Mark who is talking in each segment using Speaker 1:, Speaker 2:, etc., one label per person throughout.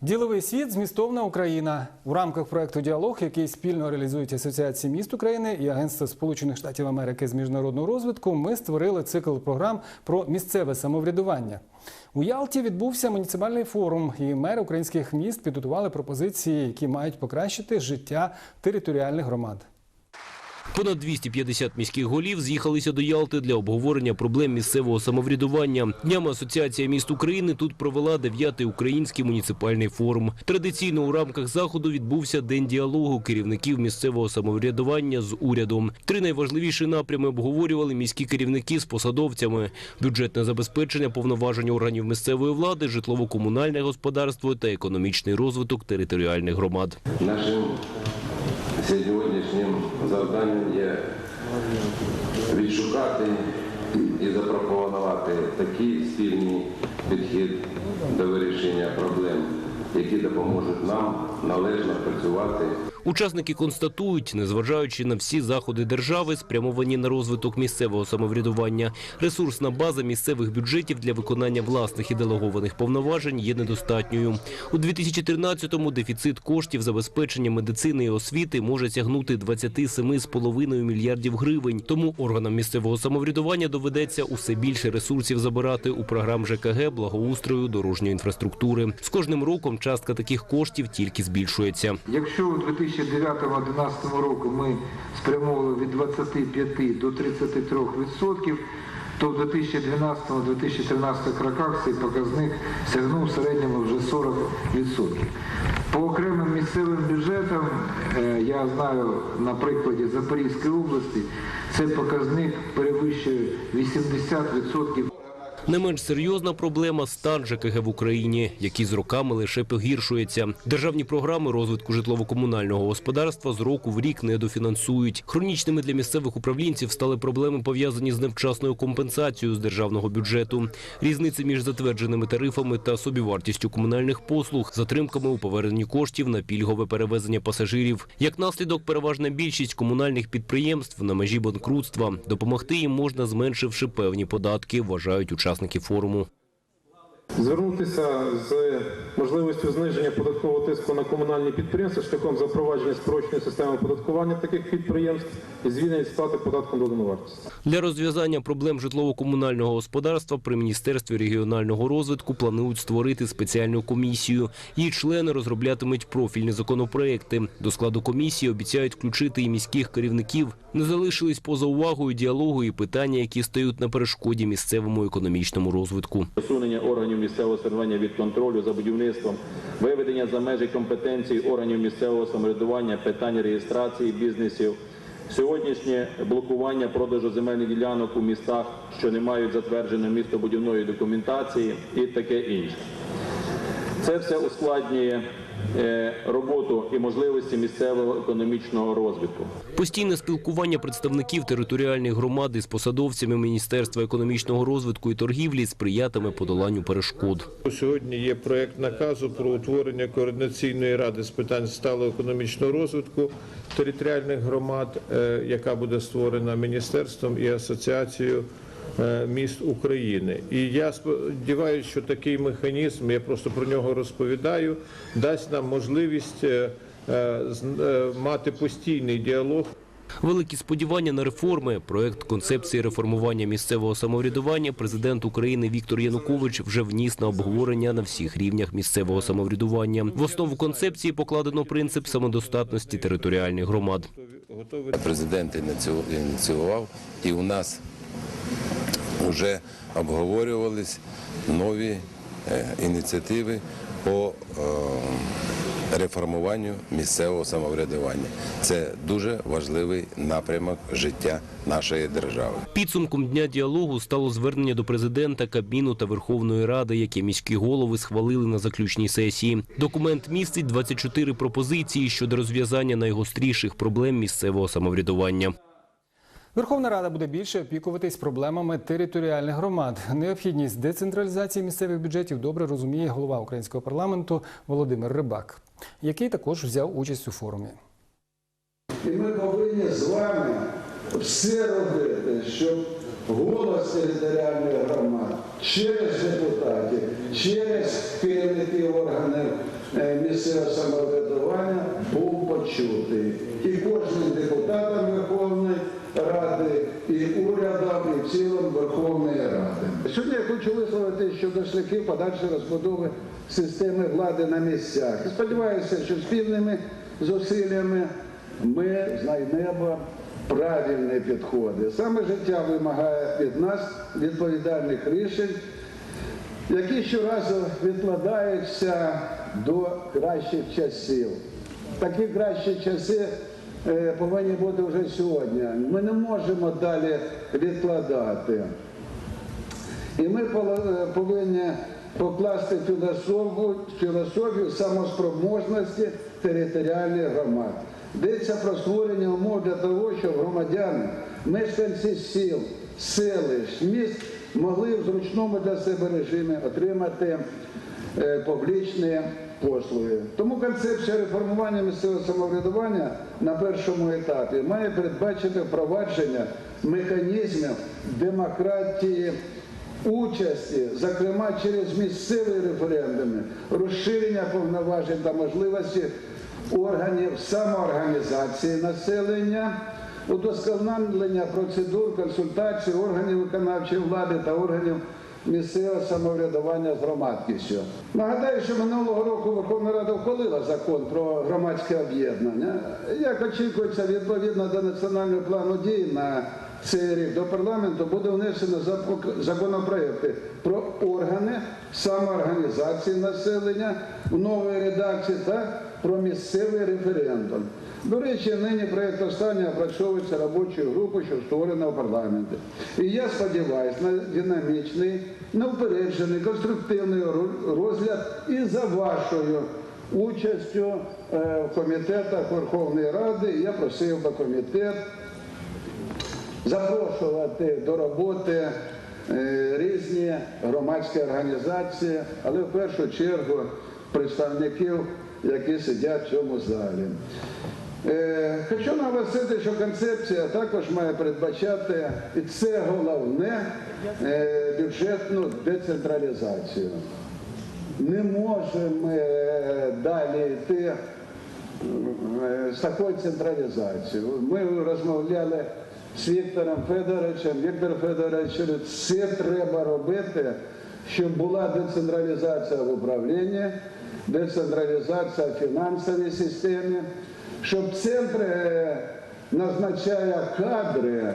Speaker 1: Діловий світ змістовна Україна у рамках проекту Діалог, який спільно реалізують Асоціації міст України і Агентство Сполучених Штатів Америки з міжнародного розвитку. Ми створили цикл програм про місцеве самоврядування. У Ялті відбувся муніципальний форум, і мери українських міст підготували пропозиції, які мають покращити життя територіальних громад.
Speaker 2: Понад 250 міських голів з'їхалися до Ялти для обговорення проблем місцевого самоврядування. Днями Асоціація міст України тут провела дев'ятий український муніципальний форум. Традиційно у рамках заходу відбувся день діалогу керівників місцевого самоврядування з урядом. Три найважливіші напрями обговорювали міські керівники з посадовцями: бюджетне забезпечення повноважень органів місцевої влади, житлово-комунальне господарство та економічний розвиток територіальних громад.
Speaker 3: Нашим сьогоднішнім завданням є відшукати і запропонувати такий спільний підхід до вирішення проблем, які допоможуть нам належно працювати
Speaker 2: Учасники констатують, незважаючи на всі заходи держави, спрямовані на розвиток місцевого самоврядування, ресурсна база місцевих бюджетів для виконання власних і делегованих повноважень є недостатньою. У 2013-му дефіцит коштів забезпечення медицини і освіти може сягнути 27,5 мільярдів гривень. Тому органам місцевого самоврядування доведеться усе більше ресурсів забирати у програм ЖКГ, благоустрою, дорожньої інфраструктури. З кожним роком частка таких коштів тільки збільшується.
Speaker 4: Якщо у 2009-2011 року ми спрямовували від 25 до 33 відсотків, то в 2012-2013 роках цей показник сягнув в середньому вже 40 відсотків. По окремим місцевим бюджетам, е, я знаю на прикладі Запорізької області, цей показник перевищує 80 відсотків.
Speaker 2: Не менш серйозна проблема стан ЖКГ в Україні, який з роками лише погіршується. Державні програми розвитку житлово-комунального господарства з року в рік недофінансують. Хронічними для місцевих управлінців стали проблеми пов'язані з невчасною компенсацією з державного бюджету, різниці між затвердженими тарифами та собівартістю комунальних послуг, затримками у поверненні коштів на пільгове перевезення пасажирів. Як наслідок, переважна більшість комунальних підприємств на межі банкрутства. Допомогти їм можна зменшивши певні податки, вважають учасники форуму.
Speaker 5: Звернутися з можливістю зниження податкового тиску на комунальні підприємства шляхом запровадження спрощеної системи оподаткування таких підприємств і звільнення від сплати податком доданої вартості.
Speaker 2: Для розв'язання проблем житлово-комунального господарства при міністерстві регіонального розвитку планують створити спеціальну комісію. Її члени розроблятимуть профільні законопроекти. До складу комісії обіцяють включити і міських керівників. Не залишились поза увагою діалогу і питання, які стають на перешкоді місцевому економічному розвитку.
Speaker 6: усунення органів місцевого самоврядування від контролю за будівництвом, виведення за межі компетенції органів місцевого самоврядування питань реєстрації бізнесів, сьогоднішнє блокування продажу земельних ділянок у містах, що не мають затвердженої містобудівної документації і таке інше. Це все ускладнює роботу і можливості місцевого економічного розвитку.
Speaker 2: Постійне спілкування представників територіальних громад із посадовцями Міністерства економічного розвитку і торгівлі сприятиме подоланню перешкод.
Speaker 7: Сьогодні є проект наказу про утворення координаційної ради з питань сталого економічного розвитку територіальних громад, е, яка буде створена міністерством і асоціацією е, міст України. І я сподіваюся, що такий механізм, я просто про нього розповідаю, дасть нам можливість е, е, з- е, мати постійний діалог
Speaker 2: Великі сподівання на реформи. Проект концепції реформування місцевого самоврядування президент України Віктор Янукович вже вніс на обговорення на всіх рівнях місцевого самоврядування. В основу концепції покладено принцип самодостатності територіальних громад.
Speaker 3: президент ініцію- ініціював, і у нас вже обговорювались нові е, ініціативи по е, реформуванню місцевого самоврядування. Це дуже важливий напрямок життя нашої держави.
Speaker 2: Підсумком дня діалогу стало звернення до президента, Кабміну та Верховної Ради, яке міські голови схвалили на заключній сесії. Документ містить 24 пропозиції щодо розв'язання найгостріших проблем місцевого самоврядування.
Speaker 1: Верховна Рада буде більше опікуватись проблемами територіальних громад. Необхідність децентралізації місцевих бюджетів добре розуміє голова українського парламенту Володимир Рибак, який також взяв участь у форумі.
Speaker 8: І ми повинні з вами все робити, щоб голос територіальних громад через депутатів, через керівників органів е, місцевого самоврядування був почутий. І кожним депутатом Верховної Ради, і урядом, і в цілому Верховної Ради. Сьогодні я хочу висловити щодо шляхів подальшої розбудови системи влади на місцях. І сподіваюся, що спільними зусиллями ми знайдемо правильні підходи. Саме життя вимагає від нас відповідальних рішень, які щоразу відкладаються до кращих часів. Такі кращі часи е, повинні бути вже сьогодні. Ми не можемо далі відкладати. І ми е, повинні покласти філософію, філософію самоспроможності територіальних громад. Йдеться про створення умов для того, щоб громадяни, мешканці сіл, селищ, міст могли в зручному для себе режимі отримати е, публічні послуги. Тому концепція реформування місцевого самоврядування на першому етапі має передбачити впровадження механізмів демократії участі, зокрема через місцеві референдуми, розширення повноважень та можливості органів самоорганізації населення, удосконалення процедур консультацій органів виконавчої влади та органів місцевого самоврядування з громадськістю. Нагадаю, що минулого року Верховна Рада ухвалила закон про громадське об'єднання. Як очікується, відповідно до національного плану дій на цей рік до парламенту буде внесено законопроекти про органи самоорганізації населення в новій редакції та про місцевий референдум. До речі, нині проєкт останнього опрацьовується робочою групою, що створена в парламенті. І я сподіваюся на динамічний, неупереджений, конструктивний ро- розгляд і за вашою участю е, в комітетах Верховної Ради. Я просив би комітет запрошувати до роботи е, різні громадські організації, але в першу чергу представників, які сидять в цьому залі. Е, Хочу наголосити, що концепція також має передбачати, і це головне, е, бюджетну децентралізацію. Не можемо далі йти з такою централізацією. Ми розмовляли з Віктором Федоровичем. Віктор Федорович, все треба робити, щоб була децентралізація в управлінні, децентралізація в фінансовій системі, щоб центр е, назначає кадри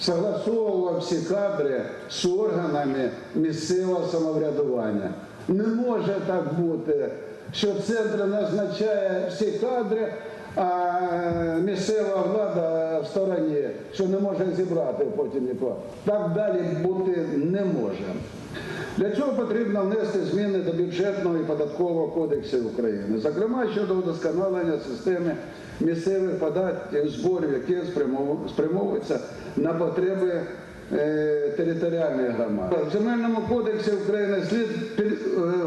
Speaker 8: согласовував всі кадри з органами місцевого самоврядування. Не може так бути, що центр назначає всі кадри, а місцева влада в стороні, що не може зібрати потім нікого. Так далі бути не може. Для цього потрібно внести зміни до бюджетного і податкового кодексів України, зокрема щодо удосконалення системи місцевих податків, зборів, які спрямовуються на потреби е, територіальних громад. В земельному кодексі України слід е,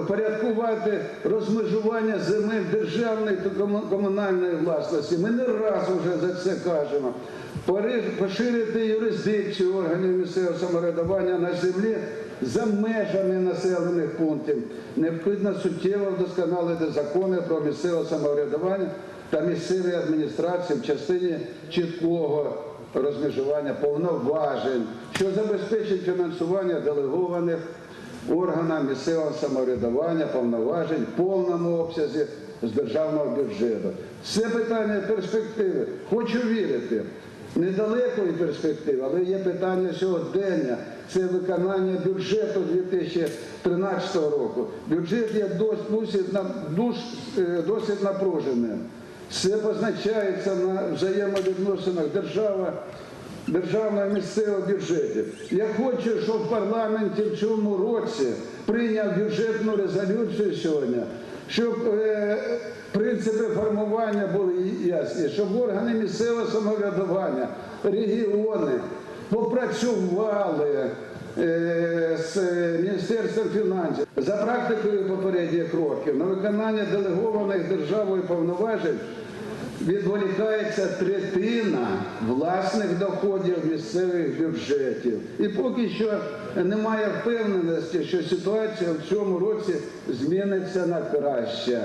Speaker 8: порядкувати розмежування земель державної та комунальної власності. Ми не раз вже за це кажемо. Поширити юрисдикцію органів місцевого самоврядування на землі за межами населених пунктів. Необхідно суттєво вдосконалити закони про місцеве самоврядування та місцеві адміністрації в частині чіткого розмежування повноважень, що забезпечить фінансування делегованих органам місцевого самоврядування повноважень в повному обсязі з державного бюджету. Це питання перспективи. Хочу вірити. Недалекої перспективи, але є питання сьогодення. Це виконання бюджету 2013 року. Бюджет є досить, е, досить напруженим. Це позначається на взаємовідносинах держава, державного місцевого бюджетів. Я хочу, щоб в парламенті в цьому році прийняв бюджетну резолюцію сьогодні, щоб е, принципи формування були ясні, щоб органи місцевого самоврядування, регіони попрацювали е, з Міністерством фінансів за практикою попередніх років на виконання делегованих державою повноважень відволікається третина власних доходів місцевих бюджетів. І поки що немає впевненості, що ситуація в цьому році зміниться на краще.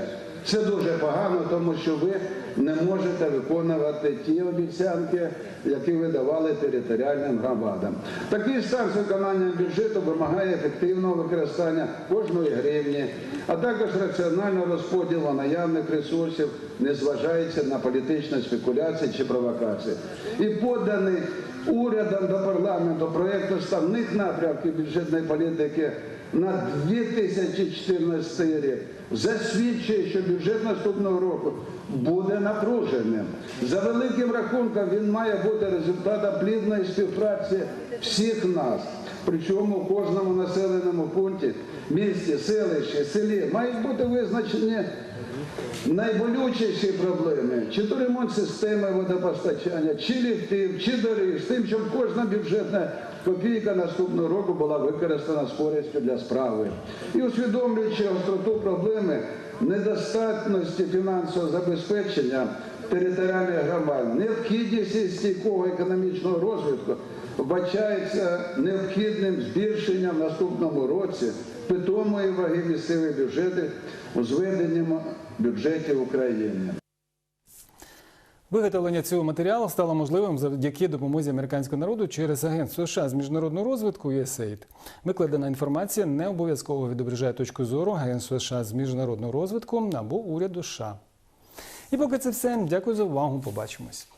Speaker 8: Це дуже погано, тому що ви не можете виконувати ті обіцянки, які ви давали територіальним громадам. Такий стан з виконанням бюджету вимагає ефективного використання кожної гривні, а також раціонального розподілу наявних ресурсів, не зважаючи на політичні спекуляції чи провокації. І поданий урядом до парламенту проєкт основних напрямків бюджетної політики на 2014 рік засвідчує, що бюджет наступного року буде напруженим. За великим рахунком він має бути результатом плідної співпраці всіх нас. Причому у кожному населеному пункті, місті, селищі, селі мають бути визначені найболючіші проблеми, чи то ремонт системи водопостачання, чи ліфтів, чи доріг, з тим, щоб кожна бюджетна копійка наступного року була використана з користю для справи. І усвідомлюючи гостроту проблеми недостатності фінансового забезпечення територіальних громад, необхідність стійкого економічного розвитку вбачається необхідним збільшенням в наступному році питомої ваги місцевих бюджетів у зведенні бюджетів України.
Speaker 1: Виготовлення цього матеріалу стало можливим завдяки допомозі американського народу через Агентство США з міжнародного розвитку USAID. Викладена інформація не обов'язково відображає точку зору Агентства США з міжнародного розвитку або уряду США. І поки це все. Дякую за увагу. Побачимось.